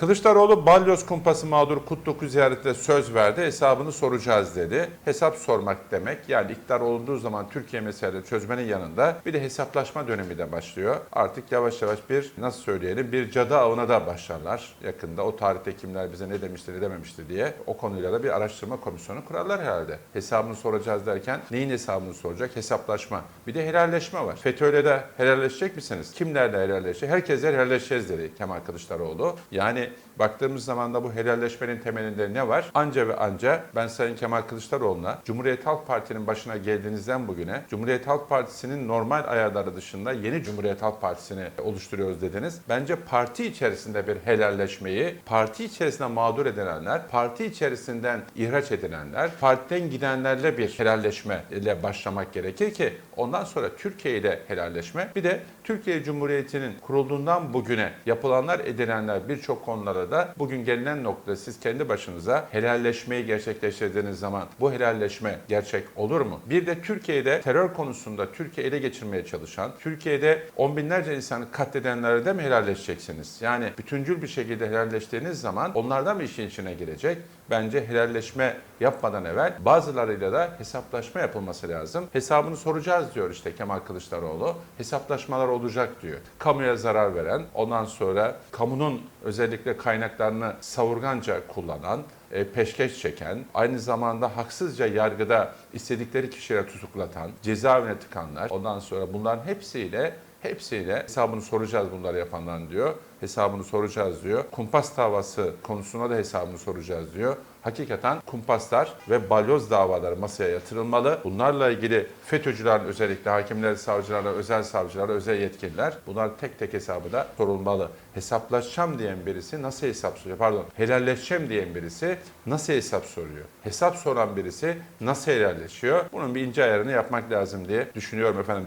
Kılıçdaroğlu balyoz kumpası mağdur Kutluk'u ziyaretinde söz verdi. Hesabını soracağız dedi. Hesap sormak demek yani iktidar olunduğu zaman Türkiye meseleleri çözmenin yanında bir de hesaplaşma dönemi de başlıyor. Artık yavaş yavaş bir nasıl söyleyelim bir cadı avına da başlarlar yakında. O tarihte kimler bize ne demişti ne dememişti diye o konuyla da bir araştırma komisyonu kurarlar herhalde. Hesabını soracağız derken neyin hesabını soracak? Hesaplaşma. Bir de helalleşme var. FETÖ'yle de helalleşecek misiniz? Kimlerle helalleşecek? Herkesle helalleşeceğiz dedi Kemal Kılıçdaroğlu. Yani it. Baktığımız zaman da bu helalleşmenin temelinde ne var? Anca ve anca ben Sayın Kemal Kılıçdaroğlu'na Cumhuriyet Halk Parti'nin başına geldiğinizden bugüne Cumhuriyet Halk Partisi'nin normal ayarları dışında yeni Cumhuriyet Halk Partisi'ni oluşturuyoruz dediniz. Bence parti içerisinde bir helalleşmeyi, parti içerisinde mağdur edilenler, parti içerisinden ihraç edilenler, partiden gidenlerle bir helalleşme ile başlamak gerekir ki ondan sonra Türkiye ile helalleşme. Bir de Türkiye Cumhuriyeti'nin kurulduğundan bugüne yapılanlar edilenler birçok konulara da bugün gelinen noktada siz kendi başınıza helalleşmeyi gerçekleştirdiğiniz zaman bu helalleşme gerçek olur mu? Bir de Türkiye'de terör konusunda Türkiye ele geçirmeye çalışan, Türkiye'de on binlerce insanı katledenlere de mi helalleşeceksiniz? Yani bütüncül bir şekilde helalleştiğiniz zaman onlardan mı işin içine girecek? Bence helalleşme yapmadan evvel bazılarıyla da hesaplaşma yapılması lazım. Hesabını soracağız diyor işte Kemal Kılıçdaroğlu. Hesaplaşmalar olacak diyor. Kamuya zarar veren, ondan sonra kamunun özellikle kaynaklarını savurganca kullanan, e, peşkeş çeken, aynı zamanda haksızca yargıda istedikleri kişileri tutuklatan, cezaevine tıkanlar, ondan sonra bunların hepsiyle hepsiyle hesabını soracağız bunları yapanların diyor. Hesabını soracağız diyor. Kumpas davası konusuna da hesabını soracağız diyor. Hakikaten kumpaslar ve balyoz davaları masaya yatırılmalı. Bunlarla ilgili FETÖ'cülerin özellikle hakimler, savcılara, özel savcılara, özel yetkililer bunlar tek tek hesabı da sorulmalı. Hesaplaşacağım diyen birisi nasıl hesap soruyor? Pardon, helalleşeceğim diyen birisi nasıl hesap soruyor? Hesap soran birisi nasıl helalleşiyor? Bunun bir ince ayarını yapmak lazım diye düşünüyorum efendim.